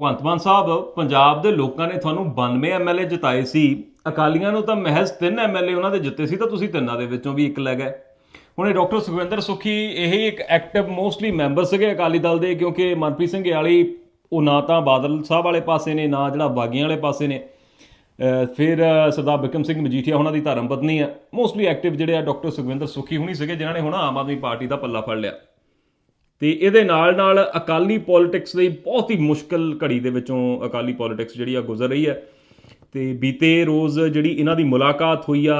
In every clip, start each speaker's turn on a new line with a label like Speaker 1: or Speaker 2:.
Speaker 1: ਭਗਵੰਤ ਮਾਨ ਸਾਹਿਬ, ਪੰਜਾਬ ਦੇ ਲੋਕਾਂ ਨੇ ਤੁਹਾਨੂੰ 92 ਐਮਐਲਏ ਜਿਤਾਏ ਸੀ। ਅਕਾਲੀਆਂ ਨੂੰ ਤਾਂ ਮਹਿਜ਼ 3 ਐਮਐਲਏ ਉਹਨਾਂ ਦੇ ਜਿੱਤੇ ਸੀ, ਤਾਂ ਤੁਸੀਂ ਤਿੰਨਾਂ ਦੇ ਵਿੱਚੋਂ ਵੀ ਇੱਕ ਲੈ ਗਏ। ਹੁਣ ਇਹ ਡਾਕਟਰ ਸੁਖਵਿੰਦਰ ਸੁਖੀ, ਇਹ ਇੱਕ ਐਕਟਿਵ ਮੋਸਟਲੀ ਮੈਂਬਰ ਸੀਗੇ ਅਕਾਲੀ ਦਲ ਦੇ, ਕਿਉਂਕਿ ਮਨਪ੍ਰੀਤ ਸਿੰਘ ਯਾਲੀ ਉਹ ਨਾ ਤਾਂ ਬਾਦਲ ਸਾਹਿਬ ਵਾਲੇ ਪਾਸੇ ਨੇ, ਨਾ ਜਿਹੜਾ ਬਾਗੀਆਂ ਵਾਲੇ ਪਾਸੇ ਨੇ। ਫਿਰ ਸਰਦਾਰ ਬਿਕਮ ਸਿੰਘ ਮਜੀਠੀਆ ਉਹਨਾਂ ਦੀ ਧਰਮ ਪਤਨੀ ਆ। ਮੋਸਟਲੀ ਐਕਟਿਵ ਜਿਹੜੇ ਆ ਡਾਕਟਰ ਸੁਖਵਿੰਦਰ ਸੁਖੀ ਹੁਣੀ ਸੀਗੇ, ਜਿਨ੍ਹਾਂ ਨੇ ਹੁਣ ਆਮ ਆਦਮੀ ਪਾਰਟੀ ਦਾ ਪੱਲਾ ਫੜ ਲਿਆ। ਤੇ ਇਹਦੇ ਨਾਲ ਨਾਲ ਅਕਾਲੀ ਪੋਲਿਟਿਕਸ ਦੀ ਬਹੁਤ ਹੀ ਮੁਸ਼ਕਲ ਘੜੀ ਦੇ ਵਿੱਚੋਂ ਅਕਾਲੀ ਪੋਲਿਟਿਕਸ ਜਿਹੜੀ ਆ ਗੁਜ਼ਰ ਰਹੀ ਹੈ। ਤੇ ਬੀਤੇ ਰੋਜ਼ ਜਿਹੜੀ ਇਹਨਾਂ ਦੀ ਮੁਲਾਕਾਤ ਹੋਈ ਆ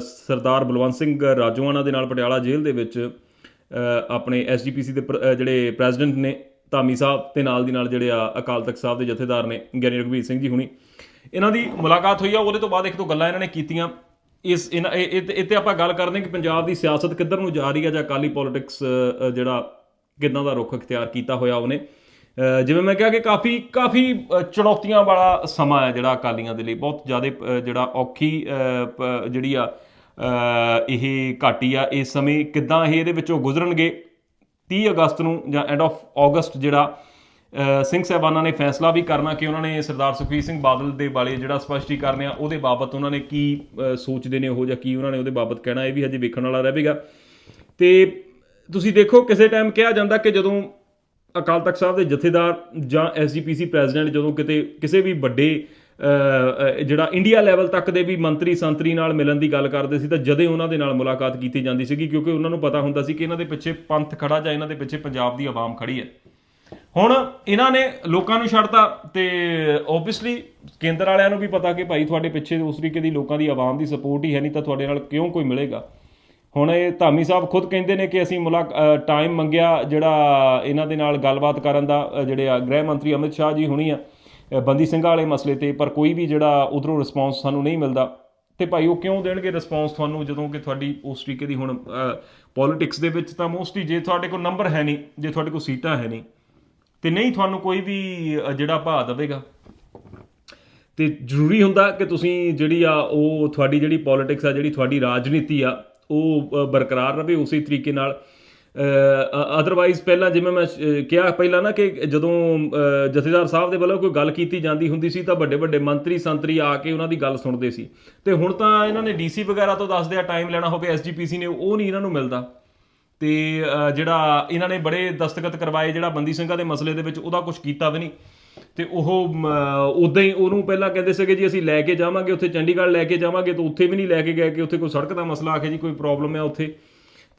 Speaker 1: ਸਰਦਾਰ ਬਲਵੰਤ ਸਿੰਘ ਰਾਜੋਆਣਾ ਦੇ ਨਾਲ ਪਟਿਆਲਾ ਜੇਲ੍ਹ ਦੇ ਵਿੱਚ ਅ, ਆਪਣੇ ਐਸਜੀਪੀਸੀ ਦੇ ਪ੍ਰ- ਜਿਹੜੇ ਪ੍ਰੈਜ਼ੀਡੈਂਟ ਨੇ ਧਾਮੀ ਸਾਹਿਬ ਤੇ ਨਾਲ ਦੀ ਨਾਲ ਜਿਹੜੇ ਆ ਅਕਾਲ ਤਖਤ ਸਾਹਿਬ ਦੇ ਜਥੇਦਾਰ ਨੇ ਗਿਆਨੀ ਰਘਵੀਰ ਸਿੰਘ ਜੀ ਹੁਣੀ। ਇਹਨਾਂ ਦੀ ਮੁਲਾਕਾਤ ਹੋਈ ਆ ਉਹਦੇ ਤੋਂ ਬਾਅਦ ਇੱਕ ਦੋ ਗੱਲਾਂ ਇਹਨਾਂ ਨੇ ਕੀਤੀਆਂ। ਇਸ ਇਹਨਾਂ- ਇਹ ਇਹ- ਇਹ ਤੇ ਆਪਾਂ ਗੱਲ ਕਰਦੇ ਹਾਂ ਕਿ ਪੰਜਾਬ ਦੀ ਸਿਆਸਤ ਕਿੱਧਰ ਨੂੰ ਜਾ ਰਹੀ ਹੈ ਜਾਂ ਅਕਾਲੀ ਪੋਲਿਟਿਕਸ ਜਿਹੜਾ ਕਿੱਦਾਂ ਦਾ ਰੁਖ ਅਖਤਿਆਰ ਕੀਤਾ ਹੋਇਆ ਉਹਨੇ। ਜਿਵੇਂ ਮੈਂ ਕਿਹਾ ਕਿ ਕਾਫੀ ਕਾਫੀ ਚੁਣੌਤੀਆਂ ਵਾਲਾ ਸਮਾਂ ਹੈ ਜਿਹੜਾ ਅਕਾਲੀਆਂ ਦੇ ਲਈ। ਬਹੁਤ ਜ਼ਿਆਦਾ ਜਿਹੜਾ ਔਖੀ ਪ- ਜਿਹੜੀ ਆ ਇਹ ਘਾਟੀ ਆ, ਇਸ ਸਮੇਂ ਕਿੱਦਾਂ ਇਹ ਇਹਦੇ ਵਿੱਚੋਂ ਗੁਜ਼ਰਨਗੇ। 30 ਅਗਸਤ ਨੂੰ ਜਾਂ ਐਂਡ ਆਫ ਅਗਸਟ ਜਿਹੜਾ ਸਿੰਘ ਸਾਹਿਬਾਨਾਂ ਨੇ ਫੈਸਲਾ ਵੀ ਕਰਨਾ ਕਿ ਉਹਨਾਂ ਨੇ ਸਰਦਾਰ ਸੁਖਬੀਰ ਸਿੰਘ ਬਾਦਲ ਦੇ ਬਾਰੇ ਜਿਹੜਾ ਸਪਸ਼ਟੀਕਰਨ ਆ, ਉਹਦੇ ਬਾਬਤ ਉਹਨਾਂ ਨੇ ਕੀ ਸੋਚਦੇ ਨੇ ਉਹ ਜਾਂ ਕੀ ਉਹਨਾਂ ਨੇ ਉਹਦੇ ਬਾਬਤ ਕਹਿਣਾ, ਇਹ ਵੀ ਹਜੇ ਵੇਖਣ ਵਾਲਾ ਰਹੇਗਾ ਤੇ ਤੁਸੀਂ ਦੇਖੋ ਕਿਸੇ ਟਾਈਮ ਕਿਹਾ ਜਾਂਦਾ ਕਿ ਜਦੋਂ ਅਕਾਲ ਤਖਤ ਸਾਹਿਬ ਦੇ ਜਥੇਦਾਰ ਜਾਂ ਐਸਜੀਪੀਸੀ ਪ੍ਰੈਜ਼ੀਡੈਂਟ ਜਦੋਂ ਕਿਤੇ, ਕਿਸੇ ਵੀ ਵੱਡੇ ਜਿਹੜਾ ਇੰਡੀਆ ਲੈਵਲ ਤੱਕ ਦੇ ਵੀ ਮੰਤਰੀ ਸੰਤਰੀ ਨਾਲ ਮਿਲਣ ਦੀ ਗੱਲ ਕਰਦੇ ਸੀ ਤਾਂ ਜਦੇ ਉਹਨਾਂ ਦੇ ਨਾਲ ਮੁਲਾਕਾਤ ਕੀਤੀ ਜਾਂਦੀ ਸੀਗੀ ਕਿਉਂਕਿ ਉਹਨਾਂ ਨੂੰ ਪਤਾ ਹੁੰਦਾ ਸੀ ਕਿ ਇਹਨਾਂ ਦੇ ਪਿੱਛੇ ਪੰਥ ਖੜਾ ਜਾਂ ਇਹਨਾਂ ਦੇ ਪਿੱਛੇ ਪੰਜਾਬ ਦੀ ਆਵਾਮ ਖੜੀ ਹੈ। ਹੁਣ ਇਹਨਾਂ ਨੇ ਲੋਕਾਂ ਨੂੰ ਛੱਡਤਾ ਤੇ ਓਬਵੀਅਸਲੀ ਕੇਂਦਰ ਵਾਲਿਆਂ ਨੂੰ ਵੀ ਪਤਾ ਕਿ ਭਾਈ ਤੁਹਾਡੇ ਪਿੱਛੇ ਉਸ ਤਰੀਕੇ ਦੀ ਲੋਕਾਂ ਦੀ ਆਵਾਮ ਦੀ ਸਪੋਰਟ ਹੀ ਹੈ ਨਹੀਂ ਤਾਂ ਤੁਹਾਡੇ ਨਾਲ ਕਿਉਂ ਕੋਈ ਮਿਲੇਗਾ? ਹੁਣ ਇਹ ਧਾਮੀ ਸਾਹਿਬ ਖੁਦ ਕਹਿੰਦੇ ਨੇ ਕਿ ਅਸੀਂ ਮੁਲਾਕ ਟਾਈਮ ਮੰਗਿਆ ਜਿਹੜਾ ਇਹਨਾਂ ਦੇ ਨਾਲ ਗੱਲਬਾਤ ਕਰਨ ਦਾ ਜਿਹੜੇ ਆ ਗ੍ਰਹਿ ਮੰਤਰੀ ਅਮਿਤ ਸ਼ਾਹ ਜੀ ਹੁਣੀ ਆ ਬੰਦੀ ਸਿੰਘਾਂ ਵਾਲੇ ਮਸਲੇ ਤੇ, ਪਰ ਕੋਈ ਵੀ ਜਿਹੜਾ ਉਧਰੋਂ ਰਿਸਪੌਂਸ ਸਾਨੂੰ ਨਹੀਂ ਮਿਲਦਾ। ਤੇ ਭਾਈ ਉਹ ਕਿਉਂ ਦੇਣਗੇ ਰਿਸਪੌਂਸ ਤੁਹਾਨੂੰ ਜਦੋਂ ਕਿ ਤੁਹਾਡੀ ਉਸ ਤਰੀਕੇ ਦੀ ਹੁਣ ਪੋਲਿਟਿਕਸ ਦੇ ਵਿੱਚ ਤਾਂ ਮੋਸਟਲੀ ਜੇ ਤੁਹਾਡੇ ਕੋਲ ਨੰਬਰ ਹੈ ਨਹੀਂ, ਜੇ ਤੁਹਾਡੇ ਕੋਲ ਸੀਟਾਂ ਹੈ ਨਹੀਂ, ਤੇ ਨਹੀਂ ਤੁਹਾਨੂੰ ਕੋਈ ਵੀ ਜਿਹੜਾ ਭਾਅ ਦੇਵੇਗਾ। ਤੇ ਜ਼ਰੂਰੀ ਹੁੰਦਾ ਕਿ ਤੁਸੀਂ ਜਿਹੜੀ ਆ ਉਹ ਤੁਹਾਡੀ ਜਿਹੜੀ ਪੋਲਿਟਿਕਸ ਆ, ਜਿਹੜੀ ਤੁਹਾਡੀ ਰਾਜਨੀਤੀ ਆ ਉਹ ਬਰਕਰਾਰ ਰਵੇ ਉਸੇ ਤਰੀਕੇ ਨਾਲ। ਅਦਰਵਾਈਜ਼ ਪਹਿਲਾਂ ਜਿਵੇਂ ਮੈਂ ਕਿਹਾ ਪਹਿਲਾਂ ਨਾ ਕਿ ਜਦੋਂ ਜਥੇਦਾਰ ਸਾਹਿਬ ਦੇ ਵੱਲੋਂ ਕੋਈ ਗੱਲ ਕੀਤੀ ਜਾਂਦੀ ਹੁੰਦੀ ਸੀ ਤਾਂ ਵੱਡੇ ਵੱਡੇ ਮੰਤਰੀ ਸੰਤਰੀ ਆ ਕੇ ਉਹਨਾਂ ਦੀ ਗੱਲ ਸੁਣਦੇ ਸੀ। ਤੇ ਹੁਣ ਤਾਂ ਇਹਨਾਂ ਨੇ ਡੀਸੀ ਵਗੈਰਾ ਤੋਂ ਦੱਸਦੇ ਆ ਟਾਈਮ ਲੈਣਾ ਹੋਵੇ ਐਸਜੀਪੀਸੀ ਨੇ, ਉਹ ਨਹੀਂ ਇਹਨਾਂ ਨੂੰ ਮਿਲਦਾ। ਤੇ ਜਿਹੜਾ ਇਹਨਾਂ ਨੇ ਬੜੇ ਦਸਤਖਤ ਕਰਵਾਏ, ਜਿਹੜਾ ਬੰਦੀ ਸਿੰਘਾਂ ਦੇ ਮਸਲੇ ਦੇ ਵਿੱਚ ਉਹਦਾ ਕੁਝ ਕੀਤਾ ਵੀ ਨਹੀਂ। ਤੇ ਉਹ ਉਦਾਂ ਹੀ ਉਹਨੂੰ ਪਹਿਲਾਂ ਕਹਿੰਦੇ ਸੀਗੇ ਜੀ, ਅਸੀਂ ਲੈ ਕੇ ਜਾਵਾਂਗੇ, ਉੱਥੇ ਚੰਡੀਗੜ੍ਹ ਲੈ ਕੇ ਜਾਵਾਂਗੇ, ਤਾਂ ਉੱਥੇ ਵੀ ਨਹੀਂ ਲੈ ਕੇ ਗਏ ਕਿ ਉੱਥੇ ਕੋਈ ਸੜਕ ਦਾ ਮਸਲਾ ਆ ਜੀ, ਕੋਈ ਪ੍ਰੋਬਲਮ ਹੈ ਉੱਥੇ।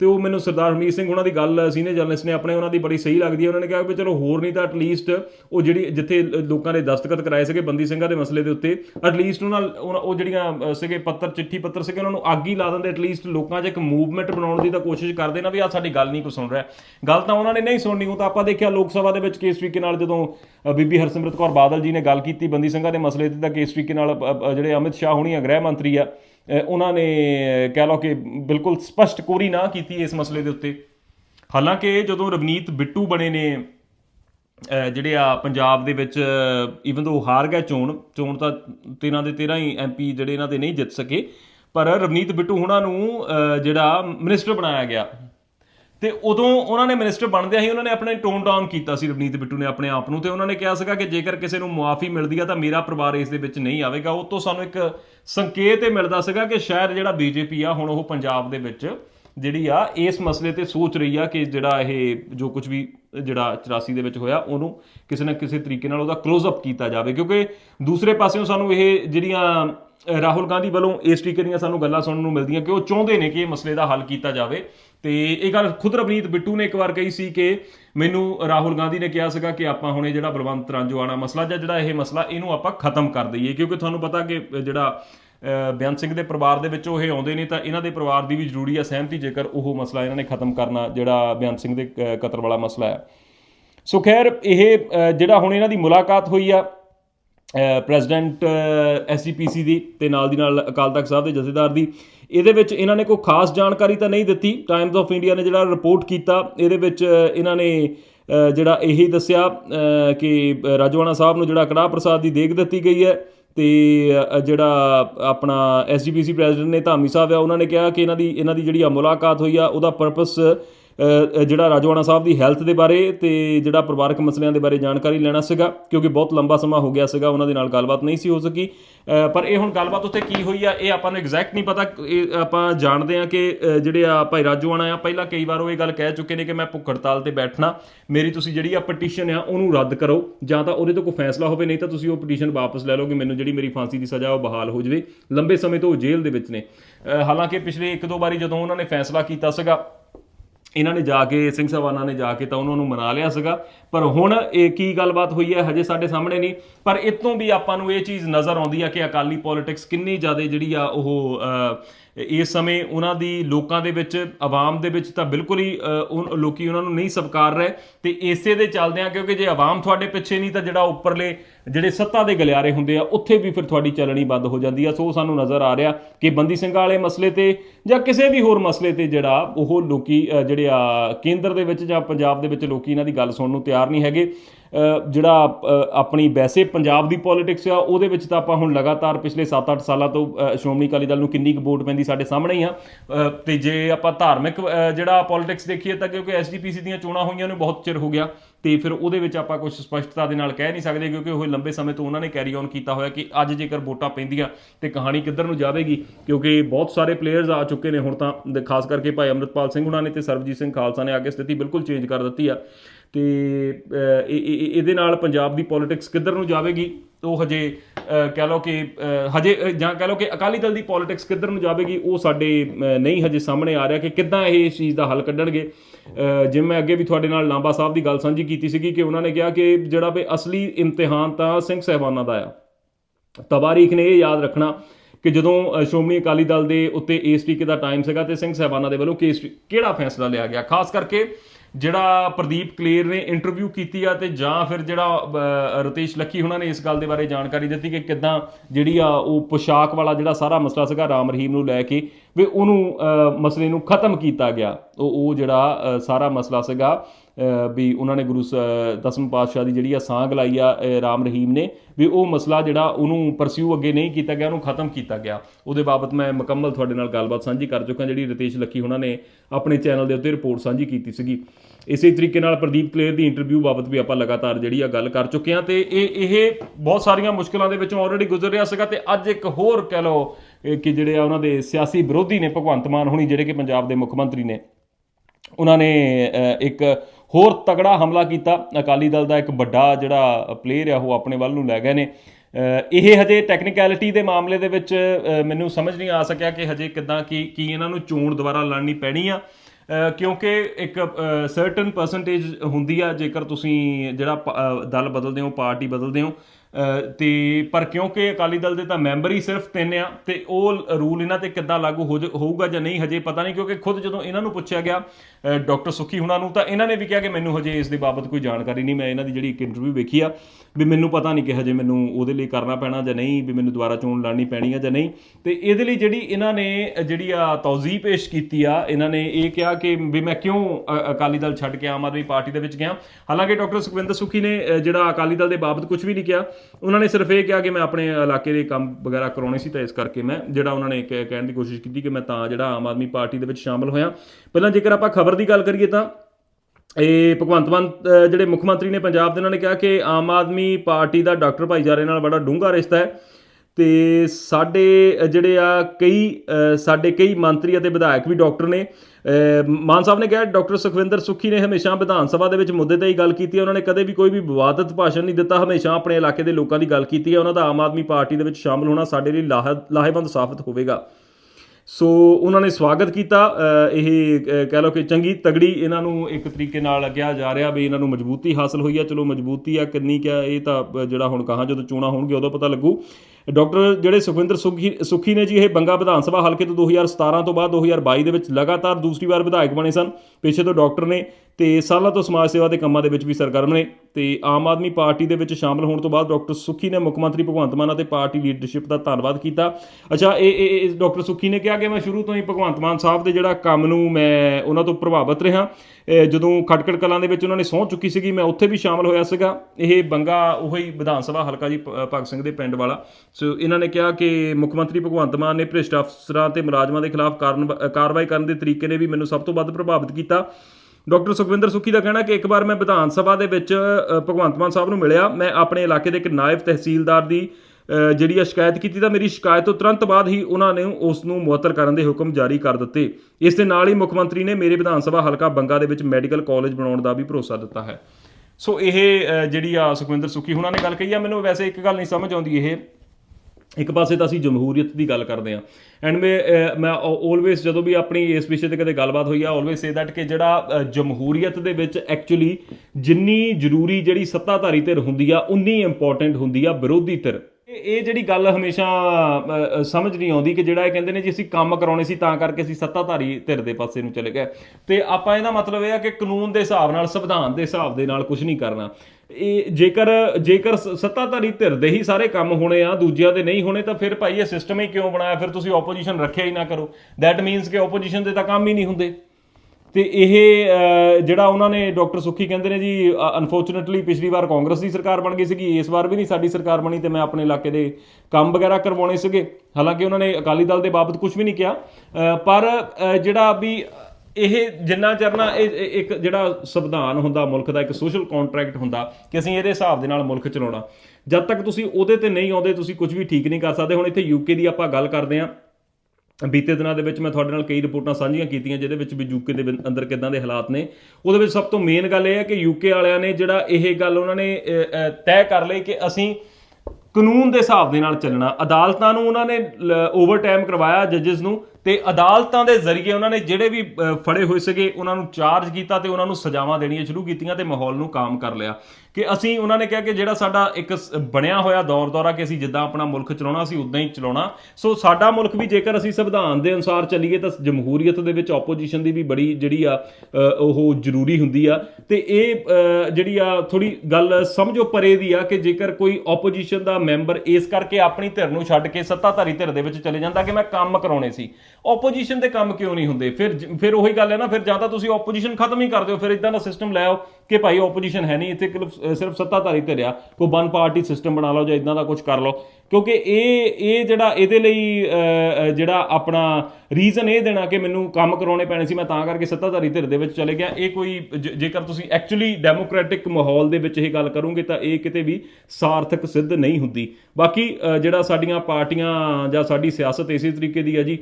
Speaker 1: ਤੇ ਉਹ ਮੈਨੂੰ ਸਰਦਾਰ ਹਰਮੀਤ ਸਿੰਘ ਉਹਨਾਂ ਦੀ ਗੱਲ, ਸੀਨੀਅਰ ਜਰਨਲਿਸਟ ਨੇ ਆਪਣੇ ਉਹਨਾਂ ਦੀ ਬੜੀ ਸਹੀ ਲੱਗਦੀ ਹੈ। ਉਹਨਾਂ ਨੇ ਕਿਹਾ ਵੀ ਚਲੋ ਹੋਰ ਨਹੀਂ ਤਾਂ ਐਟਲੀਸਟ ਉਹ ਜਿਹੜੀ ਜਿੱਥੇ ਲੋਕਾਂ ਨੇ ਦਸਤਖਤ ਕਰਾਏ ਸੀਗੇ ਬੰਦੀ ਸਿੰਘਾਂ ਦੇ ਮਸਲੇ ਦੇ ਉੱਤੇ ਐਟਲੀਸਟ ਉਹਨਾਂ ਉਹ ਜਿਹੜੀਆਂ ਸੀਗੇ ਪੱਤਰ, ਚਿੱਠੀ ਪੱਤਰ ਸੀਗੇ, ਉਹਨਾਂ ਨੂੰ ਅੱਗ ਹੀ ਲਾ ਦਿੰਦੇ ਐਟਲੀਸਟ ਲੋਕਾਂ 'ਚ ਇੱਕ ਮੂਵਮੈਂਟ ਬਣਾਉਣ ਦੀ ਤਾਂ ਕੋਸ਼ਿਸ਼ ਕਰਦੇ ਨਾ ਵੀ ਆ ਸਾਡੀ ਗੱਲ ਨਹੀਂ ਕੋਈ ਸੁਣ ਰਿਹਾ। ਗੱਲ ਤਾਂ ਉਹਨਾਂ ਨੇ ਨਹੀਂ ਸੁਣਨੀ, ਉਹ ਤਾਂ ਆਪਾਂ ਦੇਖਿਆ ਲੋਕ ਸਭਾ ਦੇ ਵਿੱਚ ਕਿਸ ਤਰੀਕੇ ਨਾਲ ਜਦੋਂ ਬੀਬੀ ਹਰਸਿਮਰਤ ਕੌਰ ਬਾਦਲ ਜੀ ਨੇ ਗੱਲ ਕੀਤੀ ਬੰਦੀ ਸਿੰਘਾਂ ਦੇ ਮਸਲੇ ਤੇ ਤਾਂ ਕਿਸ ਤਰੀਕੇ ਨਾਲ ਜਿਹੜੇ ਅਮਿਤ ਸ਼ਾਹ ਹੋਣੀ ਆ, ਗ੍ਰਹਿ ਮੰਤਰੀ ਆ ਉਹਨਾਂ ਨੇ ਕਹਿ ਲਓ ਕਿ ਬਿਲਕੁਲ ਸਪਸ਼ਟ ਕੋਰੀ ਨਾ ਕੀਤੀ ਇਸ ਮਸਲੇ ਦੇ ਉੱਤੇ। ਹਾਲਾਂਕਿ ਜਦੋਂ ਰਵਨੀਤ ਬਿੱਟੂ ਬਣੇ ਨੇ ਜਿਹੜੇ ਆ ਪੰਜਾਬ ਦੇ ਵਿੱਚ ਇਵਨ ਦੋ ਹਾਰ ਗਏ ਚੋਣ ਚੋਣ ਤਾਂ 13 ਦੇ 13 ਹੀ ਐਮਪੀ ਜਿਹੜੇ ਇਹਨਾਂ ਦੇ ਨਹੀਂ ਜਿੱਤ ਸਕੇ, ਪਰ ਰਵਨੀਤ ਬਿੱਟੂ ਹੁਣਾਂ ਨੂੰ ਜਿਹੜਾ ਮਿਨਿਸਟਰ ਬਣਾਇਆ ਗਿਆ। ਤੇ ਉਦੋਂ ਉਹਨਾਂ ਨੇ ਮਿਨਿਸਟਰ ਬਣਦਿਆਂ ਹੀ ਉਹਨਾਂ ਨੇ ਆਪਣੇ ਟੋਨ ਡਾਊਨ ਕੀਤਾ ਸੀ, ਰਵਨੀਤ ਬਿੱਟੂ ਨੇ ਆਪਣੇ ਆਪ ਨੂੰ, ਤੇ ਉਹਨਾਂ ਨੇ ਕਿਹਾ ਸੀਗਾ ਕਿ ਜੇਕਰ ਕਿਸੇ ਨੂੰ ਮੁਆਫੀ ਮਿਲਦੀ ਆ ਤਾਂ ਮੇਰਾ ਪਰਿਵਾਰ ਇਸ ਦੇ ਵਿੱਚ ਨਹੀਂ ਆਵੇਗਾ। ਉਹ ਤੋਂ ਸਾਨੂੰ ਇੱਕ ਸੰਕੇਤ ਇਹ ਮਿਲਦਾ ਸੀਗਾ ਕਿ ਸ਼ਾਇਦ ਜਿਹੜਾ ਬੀਜੇਪੀ ਆ, ਹੁਣ ਉਹ ਪੰਜਾਬ ਦੇ ਵਿੱਚ ਜਿਹੜੀ ਆ, ਇਸ ਮਸਲੇ ਤੇ ਸੋਚ ਰਹੀ ਆ ਕਿ ਜਿਹੜਾ ਇਹ ਜੋ ਕੁਝ ਵੀ ਜਿਹੜਾ 84 ਦੇ ਵਿੱਚ ਹੋਇਆ, ਉਹਨੂੰ ਕਿਸੇ ਨਾ ਕਿਸੇ ਤਰੀਕੇ ਨਾਲ ਉਹਦਾ ক্লোਜ਼ ਅਪ ਕੀਤਾ ਜਾਵੇ। ਕਿਉਂਕਿ ਦੂਸਰੇ ਪਾਸਿਓਂ ਸਾਨੂੰ ਇਹ ਜਿਹੜੀਆਂ ਰਾਹੁਲ ਗਾਂਧੀ ਵੱਲੋਂ ਇਸ ਤਰੀਕੇ ਦੀਆਂ ਸਾਨੂੰ ਗੱਲਾਂ ਸੁਣਨ ਨੂੰ ਮਿਲਦੀਆਂ ਕਿ ਉਹ ਚਾਹੁੰਦੇ ਨੇ ਕਿ ਇਹ ਮਸਲੇ ਦਾ ਹੱਲ ਕੀਤਾ ਜਾਵੇ। ਤੇ ਇਹ ਗੱਲ ਖੁਦ ਰਵਨੀਤ ਬਿੱਟੂ ਨੇ ਇੱਕ ਵਾਰ ਕਹੀ ਸੀ ਕਿ ਮੈਨੂੰ ਰਾਹੁਲ ਗਾਂਧੀ ਨੇ ਕਿਹਾ ਸੀਗਾ ਕਿ ਆਪਾਂ ਹੁਣ ਇਹ ਜਿਹੜਾ ਬਲਵੰਤ ਰਾਂਝੋਆਣਾ ਮਸਲਾ ਜਾਂ ਜਿਹੜਾ ਇਹ ਮਸਲਾ ਇਹਨੂੰ ਆਪਾਂ ਖਤਮ ਕਰ ਦਈਏ। ਕਿਉਂਕਿ ਤੁਹਾਨੂੰ ਪਤਾ ਕਿ ਜਿਹੜਾ ਅ, ਬੇਅੰਤ ਸਿੰਘ ਦੇ ਪਰਿਵਾਰ ਦੇ ਵਿੱਚੋਂ ਇਹ ਆਉਂਦੇ ਨੇ ਤਾਂ ਇਹਨਾਂ ਦੇ ਪਰਿਵਾਰ ਦੀ ਵੀ ਜ਼ਰੂਰੀ ਹੈ ਸਹਿਮਤੀ ਜੇਕਰ ਉਹ ਮਸਲਾ ਇਹਨਾਂ ਨੇ ਖਤਮ ਕਰਨਾ ਜਿਹੜਾ ਬੇਅੰਤ ਸਿੰਘ ਦੇ ਅ, ਕਤਲ ਵਾਲਾ ਮਸਲਾ ਹੈ। ਸੋ ਖੈਰ ਇਹ ਜਿਹੜਾ ਹੁਣ ਇਹਨਾਂ ਦੀ ਮੁਲਾਕਾਤ ਹੋਈ ਆ ਪ੍ਰੈਜ਼ੀਡੈਂਟ ਐਸਜੀਪੀਸੀ ਦੀ ਤੇ ਨਾਲ ਦੀ ਨਾਲ ਅਕਾਲ ਤਖਤ ਸਾਹਿਬ ਦੇ ਜਥੇਦਾਰ ਦੀ। ਇਹਦੇ ਵਿੱਚ ਇਹਨਾਂ ਨੇ ਕੋਈ ਖਾਸ ਜਾਣਕਾਰੀ ਤਾਂ ਨਹੀਂ ਦਿੱਤੀ। ਟਾਈਮਸ ਆਫ ਇੰਡੀਆ ਨੇ ਜਿਹੜਾ ਰਿਪੋਰਟ ਕੀਤਾ, ਇਹਦੇ ਵਿੱਚ ਇਹਨਾਂ ਨੇ ਜਿਹੜਾ ਇਹੀ ਦੱਸਿਆ ਕਿ ਰਾਜਵਾਨਾ ਸਾਹਿਬ ਨੂੰ ਜਿਹੜਾ ਕੜਾਹ ਪ੍ਰਸਾਦ ਦੀ ਦੇਖ ਦਿੱਤੀ ਗਈ ਹੈ ਤੇ ਜਿਹੜਾ ਆਪਣਾ ਐਸਜੀਪੀਸੀ ਪ੍ਰੈਜ਼ੀਡੈਂਟ ਨੇ ਧਾਮੀ ਸਾਹਿਬ ਆ, ਉਹਨਾਂ ਨੇ ਕਿਹਾ ਕਿ ਇਹਨਾਂ ਦੀ ਇਹਨਾਂ ਦੀ ਜਿਹੜੀ ਆ ਮੁਲਾਕਾਤ ਹੋਈ ਆ, ਉਹਦਾ ਪਰਪਸ ਜਿਹੜਾ ਰਾਜਵਾਨਾ ਸਾਹਿਬ ਦੀ ਹੈਲਥ ਦੇ ਬਾਰੇ ਤੇ ਜਿਹੜਾ ਪਰਿਵਾਰਕ ਮਸਲਿਆਂ ਦੇ ਬਾਰੇ ਜਾਣਕਾਰੀ ਲੈਣਾ ਸੀਗਾ, ਕਿਉਂਕਿ ਬਹੁਤ ਲੰਬਾ ਸਮਾਂ ਹੋ ਗਿਆ ਸੀਗਾ, ਉਹਨਾਂ ਦੇ ਨਾਲ ਗੱਲਬਾਤ ਨਹੀਂ ਸੀ ਹੋ ਸਕੀ। ਪਰ ਇਹ ਹੁਣ ਗੱਲਬਾਤ ਉੱਥੇ ਕੀ ਹੋਈ ਆ, ਇਹ ਆਪਾਂ ਨੂੰ ਐਗਜ਼ੈਕਟ ਨਹੀਂ ਪਤਾ। ਆਪਾਂ ਜਾਣਦੇ ਆ ਕਿ ਜਿਹੜੇ ਆ ਭਾਈ ਰਾਜਵਾਨਾ ਆ, ਪਹਿਲਾਂ ਕਈ ਵਾਰ ਉਹ ਇਹ ਗੱਲ ਕਹਿ ਚੁੱਕੇ ਨੇ ਕਿ ਮੈਂ ਭੁੱਖ ਹੜਤਾਲ ਤੇ ਬੈਠਣਾ, ਮੇਰੀ ਤੁਸੀਂ ਜਿਹੜੀ ਆ ਪਟੀਸ਼ਨ ਆ, ਉਹਨੂੰ ਰੱਦ ਕਰੋ, ਜਾਂ ਤਾਂ ਉਹਦੇ ਤੋਂ ਕੋਈ ਫੈਸਲਾ ਹੋਵੇ, ਨਹੀਂ ਤਾਂ ਤੁਸੀਂ ਉਹ ਪਟੀਸ਼ਨ ਵਾਪਸ ਲੈ ਲਓ ਕਿ ਮੈਨੂੰ ਜਿਹੜੀ ਮੇਰੀ ਫਾਂਸੀ ਦੀ ਸਜ਼ਾ ਉਹ ਬਹਾਲ ਹੋ ਜਾਵੇ। ਲੰਬੇ ਸਮੇਂ ਤੋਂ ਉਹ ਜੇਲ੍ਹ ਦੇ ਵਿੱਚ ਨੇ। ਹਾਲਾਂਕਿ ਪਿਛਲੇ ਇੱਕ ਦੋ ਵਾਰੀ ਜਦੋਂ ਉਹਨਾਂ ਨੇ ਫੈਸਲਾ ਕੀਤਾ ਸੀਗਾ ਇਹਨਾਂ ਨੇ ਜਾ ਕੇ, ਸਿੰਘ ਸਾਹਿਬਾਨਾਂ ਨੇ ਜਾ ਕੇ ਤਾਂ ਉਹਨਾਂ ਨੂੰ ਮਨਾ ਲਿਆ ਸੀਗਾ। ਪਰ ਹੁਣ ਇਹ ਕੀ ਗੱਲਬਾਤ ਹੋਈ ਹੈ, ਹਜੇ ਸਾਡੇ ਸਾਹਮਣੇ ਨਹੀਂ। ਪਰ ਇਤੋਂ ਵੀ ਆਪਾਂ ਨੂੰ ਇਹ ਚੀਜ਼ ਨਜ਼ਰ ਆਉਂਦੀ ਆ ਕਿ ਅਕਾਲੀ ਪੋਲਿਟਿਕਸ ਕਿੰਨੀ ਜ਼ਿਆਦਾ ਜਿਹੜੀ ਆ ਉਹ ਇਸ ਸਮੇਂ ਉਹਨਾਂ ਦੀ ਲੋਕਾਂ ਦੇ ਵਿੱਚ, ਆਵਾਮ ਦੇ ਵਿੱਚ ਤਾਂ ਬਿਲਕੁਲ ਹੀ ਉਹ ਲੋਕੀ ਉਹਨਾਂ ਨੂੰ ਨਹੀਂ ਸਵਕਾਰ ਰਹੇ। ਤੇ ਇਸੇ ਦੇ ਚੱਲਦਿਆਂ ਕਿਉਂਕਿ ਜੇ ਆਵਾਮ ਤੁਹਾਡੇ ਪਿੱਛੇ ਨਹੀਂ ਤਾਂ ਜਿਹੜਾ ਉੱਪਰਲੇ ਜਿਹੜੇ ਸੱਤਾ ਦੇ ਗਲਿਆਰੇ ਹੁੰਦੇ ਆ, ਉੱਥੇ ਵੀ ਫਿਰ ਤੁਹਾਡੀ ਚੱਲਣੀ ਬੰਦ ਹੋ ਜਾਂਦੀ ਆ। ਸੋ ਸਾਨੂੰ ਨਜ਼ਰ ਆ ਰਿਹਾ ਕਿ ਬੰਦੀ ਸਿੰਘਾਂ ਵਾਲੇ ਮਸਲੇ ਤੇ ਜਾਂ ਕਿਸੇ ਵੀ ਹੋਰ ਮਸਲੇ ਤੇ ਜਿਹੜਾ ਉਹ ਲੋਕੀ ਜਿਹੜੇ ਆ ਕੇਂਦਰ ਦੇ ਵਿੱਚ ਜਾਂ ਪੰਜਾਬ ਦੇ ਵਿੱਚ ਲੋਕੀ ਇਹਨਾਂ ਦੀ ਗੱਲ ਸੁਣਨ ਨੂੰ ਤਿਆਰ ਨਹੀਂ ਹੈਗੇ। ਜਿਹੜਾ ਆਪਣੀ ਵੈਸੇ ਪੰਜਾਬ ਦੀ ਪੋਲਿਟਿਕਸ ਆ ਉਹਦੇ ਵਿੱਚ ਤਾਂ ਆਪਾਂ ਹੁਣ ਲਗਾਤਾਰ ਪਿਛਲੇ 7-8 ਸਾਲਾਂ ਤੋਂ ਸ਼੍ਰੋਮਣੀ ਅਕਾਲੀ ਦਲ ਨੂੰ ਕਿੰਨੀ ਕੁ ਵੋਟ ਪੈਂਦੀ ਸਾਡੇ ਸਾਹਮਣੇ ਹੀ ਆ। ਅ, ਤੇ ਜੇ ਆਪਾਂ ਧਾਰਮਿਕ ਜਿਹੜਾ ਪੋਲਿਟਿਕਸ ਦੇਖੀਏ ਤਾਂ ਕਿਉਂਕਿ ਐਸਜੀਪੀਸੀ ਦੀਆਂ ਚੋਣਾਂ ਹੋਈਆਂ ਨੂੰ ਬਹੁਤ ਚਿਰ ਹੋ ਗਿਆ। ਤੇ ਫਿਰ ਉਹਦੇ ਵਿੱਚ ਆਪਾਂ ਕੁਝ ਸਪਸ਼ਟਤਾ ਦੇ ਨਾਲ ਕਹਿ ਨਹੀਂ ਸਕਦੇ ਕਿਉਂਕਿ ਉਹ ਲੰਬੇ ਸਮੇਂ ਤੋਂ ਉਹਨਾਂ ਨੇ ਕੈਰੀ ਔਨ ਕੀਤਾ ਹੋਇਆ ਕਿ ਅੱਜ ਜੇਕਰ ਵੋਟਾਂ ਪੈਂਦੀਆਂ ਤੇ ਕਹਾਣੀ ਕਿੱਧਰ ਨੂੰ ਜਾਵੇਗੀ ਕਿਉਂਕਿ ਬਹੁਤ ਸਾਰੇ ਪਲੇਅਰਸ ਆ ਚੁੱਕੇ ਨੇ। ਹੁਣ ਤਾਂ ਖਾਸ ਕਰਕੇ ਭਾਈ ਅਮਰਿਤਪਾਲ ਸਿੰਘ ਹੁਣਾਂ ਨੇ ਤੇ ਸਰਬਜੀਤ ਸਿੰਘ ਖਾਲਸਾ ਨੇ ਆ ਕੇ ਸਥਿਤੀ ਬਿਲਕੁਲ ਚੇਂਜ ਕਰ ਦਿੱਤੀ ਆ। ਤੇ ਇਹ- ਇਹਦੇ ਨਾਲ ਪੰਜਾਬ ਦੀ ਪੋਲਿਟਿਕਸ ਕਿੱਧਰ ਨੂੰ ਜਾਵੇਗੀ? ਉਹ ਹਜੇ ਕਹਿ ਲਓ ਕਿ ਹਜੇ ਜਾਂ ਕਹਿ ਲਓ ਕਿ ਅਕਾਲੀ ਦਲ ਦੀ ਪੋਲਿਟਿਕਸ ਕਿੱਧਰ ਨੂੰ ਜਾਵੇਗੀ, ਉਹ ਸਾਡੇ ਨਹੀਂ ਹਜੇ ਸਾਹਮਣੇ ਆ ਰਿਹਾ ਕਿ ਕਿੱਦਾਂ ਇਹ ਇਸ ਚੀਜ਼ ਦਾ ਹੱਲ ਕੱਢਣਗੇ। ਜਿਵੇਂ ਮੈਂ ਅੱਗੇ ਵੀ ਤੁਹਾਡੇ ਨਾਲ ਲਾਂਬਾ ਸਾਹਿਬ ਦੀ ਗੱਲ ਸਾਂਝੀ ਕੀਤੀ ਸੀਗੀ ਕਿ ਉਹਨਾਂ ਨੇ ਕਿਹਾ ਕਿ ਜਿਹੜਾ ਵੀ ਅਸਲੀ ਇਮਤਿਹਾਨ ਤਾਂ ਸਿੰਘ ਸਾਹਿਬਾਨਾਂ ਦਾ ਆ। ਤਵਾਰੀਖ ਨੇ ਇਹ ਯਾਦ ਰੱਖਣਾ ਕਿ ਜਦੋਂ ਸ਼੍ਰੋਮਣੀ ਅਕਾਲੀ ਦਲ ਦੇ ਉੱਤੇ ਇਸ ਤਰੀਕੇ ਦਾ ਟਾਈਮ ਸੀਗਾ ਤੇ ਸਿੰਘ ਸਾਹਿਬਾਨਾਂ ਦੇ ਵੱਲੋਂ ਕਿਸ, ਕਿਹੜਾ ਫੈਸਲਾ ਲਿਆ ਗਿਆ? ਖਾਸ ਕਰਕੇ ਜਿਹੜਾ ਪ੍ਰਦੀਪ ਕਲੇਰ ਨੇ ਇੰਟਰਵਿਊ ਕੀਤੀ ਆ ਤੇ ਜਾਂ ਫਿਰ ਜਿਹੜਾ ਰਤੇਸ਼ ਲੱਖੀ ਉਹਨਾਂ ਨੇ ਇਸ ਗੱਲ ਦੇ ਬਾਰੇ ਜਾਣਕਾਰੀ ਦਿੱਤੀ ਕਿ ਕਿਦਾਂ ਜਿਹੜੀ ਆ ਉਹ ਪੋਸ਼ਾਕ ਵਾਲਾ ਜਿਹੜਾ ਸਾਰਾ ਮਸਲਾ ਸੀਗਾ ਰਾਮ ਰਹੀਮ ਨੂੰ ਲੈ ਕੇ, ਵੀ ਉਹਨੂੰ ਮਸਲੇ ਨੂੰ ਖਤਮ ਕੀਤਾ ਗਿਆ। ਉਹ ਉਹ ਜਿਹੜਾ ਸਾਰਾ ਮਸਲਾ ਸੀਗਾ। ਵੀ ਉਹਨਾਂ ਨੇ ਗੁਰੂ ਸ- ਦਸਮ ਪਾਤਸ਼ਾਹ ਦੀ ਜਿਹੜੀ ਆ ਸਾਂਗ ਲਾਈ ਆ ਰਾਮ ਰਹੀਮ ਨੇ, ਵੀ ਉਹ ਮਸਲਾ ਜਿਹੜਾ ਉਹਨੂੰ ਪਰਸਿਊ ਅੱਗੇ ਨਹੀਂ ਕੀਤਾ ਗਿਆ, ਉਹਨੂੰ ਖਤਮ ਕੀਤਾ ਗਿਆ। ਉਹਦੇ ਬਾਬਤ ਮੈਂ ਮੁਕੰਮਲ ਤੁਹਾਡੇ ਨਾਲ ਗੱਲਬਾਤ ਸਾਂਝੀ ਕਰ ਚੁੱਕਾ, ਜਿਹੜੀ ਰਤੇਸ਼ ਲੱਖੀ ਉਹਨਾਂ ਨੇ ਆਪਣੇ ਚੈਨਲ ਦੇ ਉੱਤੇ ਰਿਪੋਰਟ ਸਾਂਝੀ ਕੀਤੀ ਸੀਗੀ। ਇਸੇ ਤਰੀਕੇ ਨਾਲ ਪ੍ਰਦੀਪ ਕਲੇਰ ਦੀ ਇੰਟਰਵਿਊ ਬਾਬਤ ਵੀ ਆਪਾਂ ਲਗਾਤਾਰ ਜਿਹੜੀ ਆ ਗੱਲ ਕਰ ਚੁੱਕੇ ਹਾਂ ਤੇ ਇਹ ਇਹ ਬਹੁਤ ਸਾਰੀਆਂ ਮੁਸ਼ਕਲਾਂ ਦੇ ਵਿੱਚੋਂ ਆਲਰੇਡੀ ਗੁਜ਼ਰ ਰਿਹਾ ਸੀਗਾ, ਤੇ ਅੱਜ ਇੱਕ ਹੋਰ ਕਹਿ ਲਓ ਕਿ ਜਿਹੜੇ ਆ ਉਹਨਾਂ ਦੇ ਸਿਆਸੀ ਵਿਰੋਧੀ ਨੇ ਭਗਵੰਤ ਮਾਨ ਹੁਣੀ, ਜਿਹੜੇ ਕਿ ਪੰਜਾਬ ਦੇ ਮੁੱਖ ਮੰਤਰੀ ਨੇ। ਉਹਨਾਂ ਨੇ ਇੱਕ ਹੋਰ ਤਗੜਾ ਹਮਲਾ ਕੀਤਾ। ਅਕਾਲੀ ਦਲ ਦਾ ਇੱਕ ਵੱਡਾ ਜਿਹੜਾ ਪਲੇਅਰ ਆ, ਉਹ ਆਪਣੇ ਵੱਲ ਨੂੰ ਲੈ ਗਏ ਨੇ। ਇਹ ਹਜੇ ਟੈਕਨੀਕੈਲਿਟੀ ਦੇ ਮਾਮਲੇ ਦੇ ਵਿੱਚ ਮੈਨੂੰ ਸਮਝ ਨਹੀਂ ਆ ਸਕਿਆ ਕਿ ਹਜੇ ਕਿਦਾਂ ਕੀ ਕੀ ਇਹਨਾਂ ਨੂੰ ਚੋਣ ਦੁਬਾਰਾ ਲੜਨੀ ਪੈਣੀ ਆ। ਕਿਉਂਕਿ ਇੱਕ ਸਰਟਨ ਪਰਸੈਂਟੇਜ ਹੁੰਦੀ ਆ, ਜੇਕਰ ਤੁਸੀਂ ਜਿਹੜਾ ਦਲ ਬਦਲਦੇ ਹੋ, ਪਾਰਟੀ ਬਦਲਦੇ ਹੋ ਤੇ ਪਰ ਕਿਉਂਕਿ ਅਕਾਲੀ ਦਲ ਦੇ ਤਾਂ ਮੈਂਬਰ ਹੀ ਸਿਰਫ ਤਿੰਨ ਆ, ਤੇ ਉਹ ਰੂਲ ਇਹਨਾਂ ਤੇ ਕਿੱਦਾਂ ਲਾਗੂ ਹੋ ਜ- ਹੋਊਗਾ ਜਾਂ ਨਹੀਂ, ਹਜੇ ਪਤਾ ਨਹੀਂ, ਕਿਉਂਕਿ ਖੁਦ ਜਦੋਂ ਇਹਨਾਂ ਨੂੰ ਪੁੱਛਿਆ ਗਿਆ ਡਾਕਟਰ ਸੁਖੀ ਹੁਣਾਂ ਨੂੰ, ਤਾਂ ਇਹਨਾਂ ਨੇ ਵੀ ਕਿਹਾ ਕਿ ਮੈਨੂੰ ਹਜੇ ਇਸ ਦੇ ਬਾਬਤ ਕੋਈ ਜਾਣਕਾਰੀ ਨਹੀਂ, ਮੈਂ ਇਹਨਾਂ ਦੀ ਜਿਹੜੀ ਇੱਕ ਇੰਟਰਵਿਊ ਵੇਖੀ ਆ, ਵੀ ਮੈਨੂੰ ਪਤਾ ਨਹੀਂ ਕਿ ਹਜੇ ਮੈਨੂੰ ਉਹਦੇ ਲਈ ਕਰਨਾ ਪੈਣਾ ਜਾਂ ਨਹੀਂ, ਵੀ ਮੈਨੂੰ ਦੁਬਾਰਾ ਚੋਣ ਲੜਨੀ ਪੈਣੀ ਆ ਜਾਂ ਨਹੀਂ। ਤੇ ਇਹਦੇ ਲਈ ਜਿਹੜੀ ਇਹਨਾਂ ਨੇ, ਜਿਹੜੀ ਆ ਤੌਜ਼ੀਹ ਪੇਸ਼ ਕੀਤੀ ਆ, ਇਹਨਾਂ ਨੇ ਇਹ ਕਿਹਾ ਕਿ ਵੀ ਮੈਂ ਕਿਉਂ ਅਕਾਲੀ ਦਲ ਛੱਡ ਕੇ ਆਮ ਆਦਮੀ ਪਾਰਟੀ ਦੇ ਵਿੱਚ ਗਿਆ। ਹਾਲਾਂਕਿ ਡਾਕਟਰ ਸੁਖਵਿੰਦਰ ਸੁਖੀ ਨੇ ਜਿਹੜਾ ਅਕਾਲੀ ਦਲ ਦੇ ਬਾਬਤ ਕੁਝ ਵੀ ਨਹੀਂ ਕਿਹਾ ਉਹਨਾਂ ਨੇ ਸਿਰਫ ਇਹ ਕਿਹਾ ਕਿ ਮੈਂ ਆਪਣੇ ਇਲਾਕੇ ਦੇ ਕੰਮ ਵਗੈਰਾ ਕਰਾਉਣੇ ਸੀ ਤਾਂ ਇਸ ਕਰਕੇ ਮੈਂ, ਜਿਹੜਾ ਉਹਨਾਂ ਨੇ ਕਹਿ- ਕਹਿਣ ਦੀ ਕੋਸ਼ਿਸ਼ ਕੀਤੀ ਕਿ ਮੈਂ ਤਾਂ ਜਿਹੜਾ ਆਮ ਆਦਮੀ ਪਾਰਟੀ ਦੇ ਵਿੱਚ ਸ਼ਾਮਲ ਹੋਇਆ। ਪਹਿਲਾਂ ਜੇਕਰ ਆਪਾਂ ਖਬਰ ਦੀ ਗੱਲ ਕਰੀਏ ਤਾਂ ਇਹ ਭਗਵੰਤ ਮਾਨ ਜਿਹੜੇ ਮੁੱਖ ਮੰਤਰੀ ਨੇ ਪੰਜਾਬ ਦੇ, ਉਹਨਾਂ ਨੇ ਕਿਹਾ ਕਿ ਆਮ ਆਦਮੀ ਪਾਰਟੀ ਦਾ ਡਾਕਟਰ ਭਾਈਚਾਰੇ ਨਾਲ ਬੜਾ ਡੂੰਘਾ ਰਿਸ਼ਤਾ ਹੈ। ਅਤੇ ਸਾਡੇ ਜਿਹੜੇ ਆ ਕਈ ਸਾਡੇ ਕਈ ਮੰਤਰੀ ਅਤੇ ਵਿਧਾਇਕ ਵੀ ਡਾਕਟਰ ਨੇ। ਮਾਨ ਸਾਹਿਬ ਨੇ ਕਿਹਾ, ਡਾਕਟਰ ਸੁਖਵਿੰਦਰ ਸੁੱਖੀ ਨੇ ਹਮੇਸ਼ਾ ਵਿਧਾਨ ਸਭਾ ਦੇ ਵਿੱਚ ਮੁੱਦੇ ਤੇ ਹੀ ਗੱਲ ਕੀਤੀ ਹੈ। ਉਹਨਾਂ ਨੇ ਕਦੇ ਵੀ ਕੋਈ ਵੀ ਵਿਵਾਦਤ ਭਾਸ਼ਣ ਨਹੀਂ ਦਿੱਤਾ, ਹਮੇਸ਼ਾ ਆਪਣੇ ਇਲਾਕੇ ਦੇ ਲੋਕਾਂ ਦੀ ਗੱਲ ਕੀਤੀ ਹੈ। ਉਹਨਾਂ ਦਾ ਆਮ ਆਦਮੀ ਪਾਰਟੀ ਦੇ ਵਿੱਚ ਸ਼ਾਮਲ ਹੋਣਾ ਸਾਡੇ ਲਈ ਲਾਹ- ਲਾਹੇਵੰਦ ਸਾਬਤ ਹੋਵੇਗਾ। ਸੋ ਉਹਨਾਂ ਨੇ ਸਵਾਗਤ ਕੀਤਾ। ਇਹ ਕਹਿ ਲਓ ਕਿ ਚੰਗੀ ਤਗੜੀ ਇਹਨਾਂ ਨੂੰ ਇੱਕ ਤਰੀਕੇ ਨਾਲ ਕਿਹਾ ਜਾ ਰਿਹਾ ਵੀ ਇਹਨਾਂ ਨੂੰ ਮਜ਼ਬੂਤੀ ਹਾਸਲ ਹੋਈ ਆ ਚਲੋ ਮਜ਼ਬੂਤੀ ਆ ਕਿੰਨੀ ਕਿਆ ਇਹ ਤਾਂ ਜਿਹੜਾ ਹੁਣ ਕਹਾਂ ਜਦੋਂ ਚੋਣਾਂ ਹੋਣਗੇ ਉਦੋਂ ਪਤਾ ਲੱਗੂ। ਡਾਕਟਰ ਜਿਹੜੇ ਸੁਖਵਿੰਦਰ ਸੁਖੀ ਸੁਖੀ ਨੇ ਜੀ, ਇਹ ਬੰਗਾ ਵਿਧਾਨ ਸਭਾ ਹਲਕੇ ਤੋਂ 2017 ਤੋਂ ਬਾਅਦ 2022 ਦੇ ਵਿੱਚ ਲਗਾਤਾਰ ਦੂਸਰੀ ਵਾਰ ਵਿਧਾਇਕ ਬਣੇ ਸਨ। ਪਿੱਛੇ ਤੋਂ ਡਾਕਟਰ ਨੇ ਤੇ ਸਾਲਾਂ ਤੋਂ ਸਮਾਜ ਸੇਵਾ ਦੇ ਕੰਮਾਂ ਦੇ ਵਿੱਚ ਵੀ ਸਰਗਰਮ ਨੇ ਤੇ ਆਮ ਆਦਮੀ ਪਾਰਟੀ ਦੇ ਵਿੱਚ ਸ਼ਾਮਲ ਹੋਣ ਤੋਂ ਬਾਅਦ ਡਾਕਟਰ ਸੁਖੀ ਨੇ ਮੁੱਖ ਮੰਤਰੀ ਭਗਵੰਤ ਮਾਨ ਅਤੇ ਪਾਰਟੀ ਲੀਡਰਸ਼ਿਪ ਦਾ ਧੰਨਵਾਦ ਕੀਤਾ। ਅੱਛਾ, ਇਹ ਇਹ ਡਾਕਟਰ ਸੁਖੀ ਨੇ ਕਿਹਾ ਕਿ ਮੈਂ ਸ਼ੁਰੂ ਤੋਂ ਹੀ ਭਗਵੰਤ ਮਾਨ ਸਾਹਿਬ ਦੇ ਜਿਹੜਾ ਕੰਮ ਨੂੰ ਮੈਂ ਉਹਨਾਂ ਤੋਂ ਪ੍ਰਭਾਵਿਤ ਰਿਹਾ। ਜਦੋਂ ਖਟਕੜ ਕਲਾਂ ਦੇ ਵਿੱਚ ਉਹਨਾਂ ਨੇ ਸਹੁੰ ਚੁੱਕੀ ਸੀਗੀ, ਮੈਂ ਉੱਥੇ ਵੀ ਸ਼ਾਮਲ ਹੋਇਆ ਸੀਗਾ। ਇਹ ਬੰਗਾ ਉਹੀ ਵਿਧਾਨ ਸਭਾ ਹਲਕਾ ਜੀ, ਭ- ਭਗਤ ਸਿੰਘ ਦੇ ਪਿੰਡ ਵਾਲਾ। ਸੋ ਇਹਨਾਂ ਨੇ ਕਿਹਾ ਕਿ ਮੁੱਖ ਮੰਤਰੀ ਭਗਵੰਤ ਮਾਨ ਨੇ ਭ੍ਰਿਸ਼ਟ ਅਫਸਰਾਂ ਤੇ ਮੁਲਾਜ਼ਮਾਂ ਦੇ ਖਿਲਾਫ ਕਾਰਨ, ਕਾਰਵਾਈ ਕਰਨ ਦੇ ਤਰੀਕੇ ਨੇ ਵੀ ਮੈਨੂੰ ਸਭ ਤੋਂ ਵੱਧ ਪ੍ਰਭਾਵਿਤ ਕੀਤਾ। ਡਾਕਟਰ ਸੁਖਵਿੰਦਰ ਸੁੱਖੀ ਦਾ ਕਹਿਣਾ ਕਿ ਇੱਕ ਵਾਰ ਮੈਂ ਵਿਧਾਨ ਸਭਾ ਦੇ ਵਿੱਚ ਭਗਵੰਤ ਮਾਨ ਸਾਹਿਬ ਨੂੰ ਮਿਲਿਆ। ਮੈਂ ਆਪਣੇ ਇਲਾਕੇ ਦੇ ਇੱਕ ਨਾਇਬ ਤਹਿਸੀਲਦਾਰ ਦੀ ਜਿਹੜੀ ਆ ਸ਼ਿਕਾਇਤ ਕੀਤੀ ਤਾਂ ਮੇਰੀ ਸ਼ਿਕਾਇਤ ਤੋਂ ਤੁਰੰਤ ਬਾਅਦ ਹੀ ਉਹਨਾਂ ਨੇ ਉਸ ਨੂੰ ਮੁਅੱਤਲ ਕਰਨ ਦੇ ਹੁਕਮ ਜਾਰੀ ਕਰ ਦਿੱਤੇ। ਇਸ ਦੇ ਨਾਲ ਹੀ ਮੁੱਖ ਮੰਤਰੀ ਨੇ ਮੇਰੇ ਵਿਧਾਨ ਸਭਾ ਹਲਕਾ ਬੰਗਾ ਦੇ ਵਿੱਚ ਮੈਡੀਕਲ ਕਾਲਜ ਬਣਾਉਣ ਦਾ ਵੀ ਭਰੋਸਾ ਦਿੱਤਾ ਹੈ। ਸੋ ਇਹ ਜਿਹੜੀ ਆ ਸੁਖਵਿੰਦਰ ਸੁੱਖੀ ਉਹਨਾਂ ਨੇ ਗੱਲ ਕਹੀ ਆ। ਮੈਨੂੰ ਵੈਸੇ ਇੱਕ ਗੱਲ ਨਹੀਂ ਸਮਝ ਆਉਂਦੀ ਇਹ। ਇੱਕ ਪਾਸੇ ਤਾਂ ਅਸੀਂ ਜਮਹੂਰੀਅਤ ਦੀ ਗੱਲ ਕਰਦੇ ਹਾਂ। ਐਂਡ ਮੈਂ ਅਹ, ਮੈਂ ਆਲਵੇਸ ਜਦੋਂ ਵੀ ਆਪਣੀ ਇਸ ਵਿਸ਼ੇ ਤੇ ਕਦੇ ਗੱਲਬਾਤ ਹੋਈ ਆ ਆਲਵੇਸ ਸੇ ਦੈਟ ਕਿ ਜਿਹੜਾ ਜਮਹੂਰੀਅਤ ਦੇ ਵਿੱਚ ਐਕਚੁਅਲੀ ਜਿੰਨੀ ਜ਼ਰੂਰੀ ਜਿਹੜੀ ਸੱਤਾਧਾਰੀ ਧਿਰ ਹੁੰਦੀ ਆ ਉਨੀ ਇੰਪੋਰਟੈਂਟ ਹੁੰਦੀ ਆ ਵਿਰੋਧੀ ਧਿਰ। ਇਹ ਇਹ ਜਿਹੜੀ ਗੱਲ ਹਮੇਸ਼ਾ ਸਮਝ ਨਹੀਂ ਆਉਂਦੀ ਕਿ ਜਿਹੜਾ ਇਹ ਕਹਿੰਦੇ ਨੇ ਜੀ ਅਸੀਂ ਕੰਮ ਕਰਾਉਣੇ ਸੀ ਤਾਂ ਕਰਕੇ ਅਸੀਂ ਸੱਤਾਧਾਰੀ ਧਿਰ ਦੇ ਪਾਸੇ ਨੂੰ ਚਲੇ ਗਏ। ਤੇ ਆਪਾਂ ਇਹਦਾ ਮਤਲਬ ਇਹ ਆ ਕਿ ਕਾਨੂੰਨ ਦੇ ਹਿਸਾਬ ਨਾਲ ਸੰਵਿਧਾਨ ਦੇ ਹਿਸਾਬ ਦੇ ਨਾਲ ਕੁਝ ਨਹੀਂ ਕਰਨਾ। ਇਹ ਜੇਕਰ ਜੇਕਰ ਸ- ਸੱਤਾਧਾਰੀ ਧਿਰ ਦੇ ਹੀ ਸਾਰੇ ਕੰਮ ਹੋਣੇ ਆ, ਦੂਜਿਆਂ ਦੇ ਨਹੀਂ ਹੋਣੇ, ਤਾਂ ਫਿਰ ਭਾਈ ਇਹ ਸਿਸਟਮ ਹੀ ਕਿਉਂ ਬਣਾਇਆ? ਫਿਰ ਤੁਸੀਂ ਆਪੋਜੀਸ਼ਨ ਰੱਖਿਆ ਹੀ ਨਾ ਕਰੋ। ਦੈਟ ਮੀਨਸ ਕਿ ਆਪੋਜੀਸ਼ਨ ਦੇ ਤਾਂ ਕੰਮ ਹੀ ਨਹੀਂ ਹੁੰਦੇ। ਤੇ ਇਹ ਜਿਹੜਾ ਉਹਨਾਂ ਨੇ ਡਾਕਟਰ ਸੁੱਖੀ ਕਹਿੰਦੇ ਨੇ ਜੀ ਅਨਫੋਰਚੂਨੇਟਲੀ ਪਿਛਲੀ ਵਾਰ ਕਾਂਗਰਸ ਦੀ ਸਰਕਾਰ ਬਣ ਗਈ ਸੀਗੀ, ਇਸ ਵਾਰ ਵੀ ਨਹੀਂ ਸਾਡੀ ਸਰਕਾਰ ਬਣੀ ਤੇ ਮੈਂ ਆਪਣੇ ਇਲਾਕੇ ਦੇ ਕੰਮ ਵਗੈਰਾ ਕਰਵਾਉਣੇ ਸੀਗੇ। ਹਾਲਾਂਕਿ ਉਹਨਾਂ ਨੇ ਅਕਾਲੀ ਦਲ ਦੇ ਬਾਬਤ ਕੁਝ ਵੀ ਨਹੀਂ ਕਿਹਾ। ਪਰ ਜਿਹੜਾ ਵੀ ਇਹ ਜਿੰਨਾ ਚਿਰ ਨਾ ਇਹ ਇਹ ਇੱਕ ਜਿਹੜਾ ਸੰਵਿਧਾਨ ਹੁੰਦਾ, ਮੁਲਕ ਦਾ ਇੱਕ ਸੋਸ਼ਲ ਕੰਟਰੈਕਟ ਹੁੰਦਾ ਕਿ ਅਸੀਂ ਇਹਦੇ ਹਿਸਾਬ ਦੇ ਨਾਲ ਮੁਲਕ ਚਲਾਉਣਾ। ਜਦ ਤੱਕ ਤੁਸੀਂ ਉਹਦੇ ਤੇ ਨਹੀਂ ਆਉਂਦੇ, ਤੁਸੀਂ ਕੁਝ ਵੀ ਠੀਕ ਨਹੀਂ ਕਰ ਸਕਦੇ। ਹੁਣ ਇੱਥੇ ਯੂਕੇ ਦੀ ਆਪਾਂ ਗੱਲ ਕਰਦੇ ਹਾਂ। ਬੀਤੇ ਦਿਨਾਂ ਦੇ ਵਿੱਚ ਮੈਂ ਤੁਹਾਡੇ ਨਾਲ ਕਈ ਰਿਪੋਰਟਾਂ ਸਾਂਝੀਆਂ ਕੀਤੀਆਂ, ਜਿਹਦੇ ਵਿੱਚ ਵੀ ਯੂਕੇ ਦੇ ਅੰਦਰ ਕਿਦਾਂ ਦੇ ਹਾਲਾਤ ਨੇ। ਉਹਦੇ ਵਿੱਚ ਸਭ ਤੋਂ ਮੇਨ ਗੱਲ ਇਹ ਹੈ ਕਿ ਯੂਕੇ ਵਾਲਿਆਂ ਨੇ ਜਿਹੜਾ ਇਹ ਗੱਲ ਉਹਨਾਂ ਨੇ ਤੈਅ ਕਰ ਲਈ ਕਿ ਅਸੀਂ ਕਾਨੂੰਨ ਦੇ ਹਿਸਾਬ ਦੇ ਨਾਲ ਚੱਲਣਾ। ਅਦਾਲਤਾਂ ਨੂੰ ਉਹਨਾਂ ਨੇ ਓਵਰ ਟਾਈਮ ਕਰਵਾਇਆ ਜੱਜਸ ਨੂੰ। ਤੇ ਅਦਾਲਤਾਂ ਦੇ ਜ਼ਰੀਏ ਉਹਨਾਂ ਨੇ ਜਿਹੜੇ ਵੀ ਫੜੇ ਹੋਏ ਸੀਗੇ, ਉਹਨਾਂ ਨੂੰ ਚਾਰਜ ਕੀਤਾ ਤੇ ਉਹਨਾਂ ਨੂੰ ਸਜ਼ਾਵਾਂ ਦੇਣੀਆਂ ਸ਼ੁਰੂ ਕੀਤੀਆਂ ਤੇ ਮਾਹੌਲ ਨੂੰ ਕਾਮ ਕਰ ਲਿਆ। ਕਿ ਅਸੀਂ ਉਹਨਾਂ ਨੇ ਕਿਹਾ ਕਿ ਜਿਹੜਾ ਸਾਡਾ ਇੱਕ ਸ- ਬਣਿਆ ਹੋਇਆ ਦੌਰ ਦੌਰਾ ਕਿ ਅਸੀਂ ਜਿੱਦਾਂ ਆਪਣਾ ਮੁਲਕ ਚਲਾਉਣਾ, ਅਸੀਂ ਉਦਾਂ ਹੀ ਚਲਾਉਣਾ। ਸੋ ਸਾਡਾ ਮੁਲਕ ਵੀ ਜੇਕਰ ਅਸੀਂ ਸੰਵਿਧਾਨ ਦੇ ਅਨੁਸਾਰ ਚੱਲੀਏ ਤਾਂ ਜਮਹੂਰੀਅਤ ਦੇ ਵਿੱਚ ਆਪੋਜੀਸ਼ਨ ਦੀ ਵੀ ਬੜੀ ਜਿਹੜੀ ਆ ਉਹ ਜ਼ਰੂਰੀ ਹੁੰਦੀ ਆ। ਤੇ ਇਹ ਜਿਹੜੀ ਆ ਥੋੜੀ ਗੱਲ ਸਮਝੋ ਪਰੇ ਦੀ ਆ ਕਿ ਜੇਕਰ ਕੋਈ ਆਪੋਜੀਸ਼ਨ ਦਾ ਮੈਂਬਰ ਇਸ ਕਰਕੇ ਆਪਣੀ ਧਿਰ ਨੂੰ ਛੱਡ ਕੇ ਸੱਤਾਧਾਰੀ ਧਿਰ ਦੇ ਵਿੱਚ ਚਲੇ ਜਾਂਦਾ ਕਿ ਮੈਂ ਕੰਮ ਕਰਾਉਣੇ ਸੀ। ਆਪੋਜੀਸ਼ਨ ਦੇ ਕੰਮ ਕਿਉਂ ਨਹੀਂ ਹੁੰਦੇ? ਫਿਰ ਜ- ਫਿਰ ਉਹੀ ਗੱਲ ਹੈ ਨਾ, ਫਿਰ ਜਾਂ ਤਾਂ ਤੁਸੀਂ ਆਪੋਜੀਸ਼ਨ ਖਤਮ ਹੀ ਕਰ ਦਿਓ ਫਿਰ ਇਦਾਂ ਦਾ ਸਿਸਟਮ ਲੈ ਆਓ ਕਿ ਭਾਈ ਆਪੋਜੀਸ਼ਨ ਹੈ ਨਹੀਂ, ਇੱਥੇ ਸਿਰਫ- ਸਿਰਫ ਸੱਤਾਧਾਰੀ ਧਿਰ ਆ ਕੋਈ ਵਨ ਪਾਰਟੀ ਸਿਸਟਮ ਬਣਾ ਲਓ ਜਾਂ ਇਦਾਂ ਦਾ ਕੁਝ ਕਰ ਲਓ। ਕਿਉਂਕਿ ਇਹ ਇਹ ਜਿਹੜਾ, ਇਹਦੇ ਲਈ ਜਿਹੜਾ ਆਪਣਾ ਰੀਜ਼ਨ ਇਹ ਦੇਣਾ ਕਿ ਮੈਨੂੰ ਕੰਮ ਕਰਾਉਣੇ ਪੈਣੇ ਸੀ, ਮੈਂ ਤਾਂ ਕਰਕੇ ਸੱਤਾਧਾਰੀ ਧਿਰ ਦੇ ਵਿੱਚ ਚਲੇ ਗਿਆ, ਇਹ ਕੋਈ ਜ- ਜੇਕਰ ਤੁਸੀਂ ਐਕਚੁਅਲੀ ਡੈਮੋਕ੍ਰੈਟਿਕ ਮਾਹੌਲ ਦੇ ਵਿੱਚ ਇਹ ਗੱਲ ਕਰੋਗੇ ਤਾਂ ਇਹ ਕਿਤੇ ਵੀ ਸਾਰਥਕ ਸਿੱਧ ਨਹੀਂ ਹੁੰਦੀ। ਬਾਕੀ ਜਿਹੜਾ ਸਾਡੀਆਂ ਪਾਰਟੀਆਂ ਜਾਂ ਸਾਡੀ ਸਿਆਸਤ ਇਸੇ ਤਰੀਕੇ ਦੀ ਹੈ ਜੀ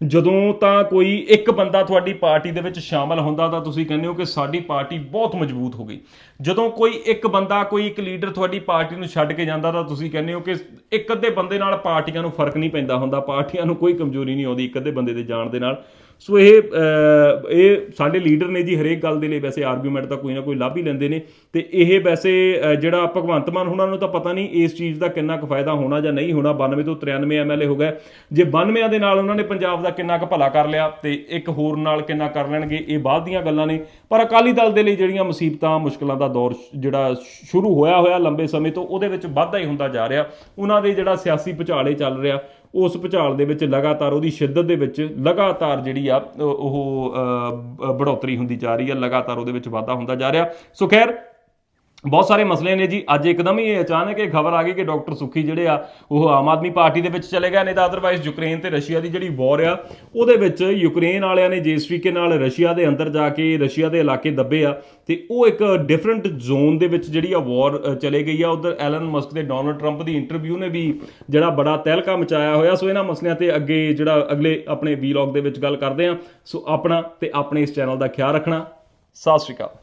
Speaker 1: ਜਦੋਂ ਤਾਂ ਕੋਈ ਇੱਕ ਬੰਦਾ ਤੁਹਾਡੀ ਪਾਰਟੀ ਦੇ ਵਿੱਚ ਸ਼ਾਮਲ ਹੁੰਦਾ ਤਾਂ ਤੁਸੀਂ ਕਹਿੰਦੇ ਹੋ ਕਿ ਸਾਡੀ ਪਾਰਟੀ ਬਹੁਤ ਮਜ਼ਬੂਤ ਹੋ ਗਈ। ਜਦੋਂ ਕੋਈ ਇੱਕ ਬੰਦਾ, ਕੋਈ ਇੱਕ ਲੀਡਰ ਤੁਹਾਡੀ ਪਾਰਟੀ ਨੂੰ ਛੱਡ ਕੇ ਜਾਂਦਾ ਤਾਂ ਤੁਸੀਂ ਕਹਿੰਦੇ ਹੋ ਕਿ ਇੱਕ ਅੱਧੇ ਬੰਦੇ ਨਾਲ ਪਾਰਟੀਆਂ ਨੂੰ ਫ਼ਰਕ ਨਹੀਂ ਪੈਂਦਾ ਹੁੰਦਾ, ਪਾਰਟੀਆਂ ਨੂੰ ਕੋਈ ਕਮਜ਼ੋਰੀ ਨਹੀਂ ਆਉਂਦੀ ਇੱਕ ਅੱਧੇ ਬੰਦੇ ਦੇ ਜਾਣ ਦੇ ਨਾਲ। ਸੋ ਇਹ ਇਹ ਸਾਡੇ ਲੀਡਰ ਨੇ ਜੀ ਹਰੇਕ ਗੱਲ ਦੇ ਲਈ ਵੈਸੇ ਆਰਗੂਮੈਂਟ ਤਾਂ ਕੋਈ ਨਾ ਕੋਈ ਲੱਭ ਹੀ ਲੈਂਦੇ ਨੇ। ਤੇ ਇਹ ਵੈਸੇ ਜਿਹੜਾ ਭਗਵੰਤ ਮਾਨ ਉਹਨਾਂ ਨੂੰ ਤਾਂ ਪਤਾ ਨਹੀਂ ਇਸ ਚੀਜ਼ ਦਾ ਕਿੰਨਾ ਕੁ ਫਾਇਦਾ ਹੋਣਾ ਜਾਂ ਨਹੀਂ ਹੋਣਾ। 92 ਤੋਂ 93 ਐਮਐਲਏ ਹੋ ਗਏ। ਜੇ 92 ਦੇ ਨਾਲ ਉਹਨਾਂ ਨੇ ਪੰਜਾਬ ਦਾ ਕਿੰਨਾ ਕੁ ਭਲਾ ਕਰ ਲਿਆ ਤੇ ਇੱਕ ਹੋਰ ਨਾਲ ਕਿੰਨਾ ਕਰ ਲੈਣਗੇ, ਇਹ ਬਾਅਦ ਦੀਆਂ ਗੱਲਾਂ ਨੇ। ਪਰ ਅਕਾਲੀ ਦਲ ਦੇ ਲਈ ਜਿਹੜੀਆਂ ਮੁਸੀਬਤਾਂ, ਮੁਸ਼ਕਲਾਂ ਦਾ ਦੌਰ ਸ਼- ਜਿਹੜਾ ਸ਼ੁਰੂ ਹੋਇਆ ਹੋਇਆ ਲੰਬੇ ਸਮੇਂ ਤੋਂ, ਉਹਦੇ ਵਿੱਚ ਵਾਧਾ ਹੀ ਹੁੰਦਾ ਜਾ ਰਿਹਾ। ਉਹਨਾਂ ਦੇ ਜਿਹੜਾ ਸਿਆਸੀ ਭੁਚਾਲੇ ਚੱਲ ਰਿਹਾ। ਉਸ ਭੁਚਾਲ ਦੇ ਵਿੱਚ ਲਗਾਤਾਰ ਉਹਦੀ ਸ਼ਿੱਦਤ ਦੇ ਵਿੱਚ ਲਗਾਤਾਰ ਜਿਹੜੀ ਆ ਉਹ- ਬੜੋਤਰੀ ਹੁੰਦੀ ਜਾ ਰਹੀ ਆ, ਲਗਾਤਾਰ ਉਹਦੇ ਵਿੱਚ ਵਾਧਾ ਹੁੰਦਾ ਜਾ ਰਿਹਾ। ਸੋ ਖੈਰ ਬਹੁਤ ਸਾਰੇ ਮਸਲੇ ਨੇ ਜੀ। ਅੱਜ ਇੱਕਦਮ ਹੀ ਇਹ ਅਚਾਨਕ ਇਹ ਖਬਰ ਆ ਗਈ ਕਿ ਡਾਕਟਰ ਸੁਖੀ ਜਿਹੜੇ ਆ, ਉਹ ਆਮ ਆਦਮੀ ਪਾਰਟੀ ਦੇ ਵਿੱਚ ਚਲੇ ਗਏ ਨੇ ਤਾਂ ਅਦਰਵਾਈਜ਼ ਯੂਕਰੇਨ ਤੇ ਰਸ਼ੀਆ ਦੀ ਜਿਹੜੀ ਵਾਰ ਆ, ਉਹਦੇ ਵਿੱਚ ਯੂਕਰੇਨ ਵਾਲਿਆਂ ਨੇ ਜਿਸ ਤਰੀਕੇ ਨਾਲ ਰਸ਼ੀਆ ਦੇ ਅੰਦਰ ਜਾ ਕੇ, ਰਸ਼ੀਆ ਦੇ ਇਲਾਕੇ ਦੱਬੇ ਆ, ਤੇ ਉਹ ਇੱਕ ਡਿਫਰੈਂਟ ਜ਼ੋਨ ਦੇ ਵਿੱਚ ਜਿਹੜੀ ਆ ਵਾਰ ਚਲੇ ਗਈ ਆ। ਉਧਰ ਐਲਨ ਮਸਕ ਤੇ ਡੋਨਲਡ ਟਰੰਪ ਦੀ ਇੰਟਰਵਿਊ ਨੇ ਵੀ ਜਿਹੜਾ ਬੜਾ ਤਹਿਲਕਾ ਮਚਾਇਆ ਹੋਇਆ। ਸੋ ਇਹਨਾਂ ਮਸਲਿਆਂ ਤੇ ਅੱਗੇ ਜਿਹੜਾ ਅਗਲੇ ਆਪਣੇ ਵੀਲੌਗ ਦੇ ਵਿੱਚ ਗੱਲ ਕਰਦੇ ਆ। ਸੋ ਆਪਣਾ ਤੇ ਆਪਣੇ ਇਸ ਚੈਨਲ ਦਾ ਖਿਆਲ ਰੱਖਣਾ। ਸਤਿ ਸ਼੍ਰੀ ਅਕਾਲ।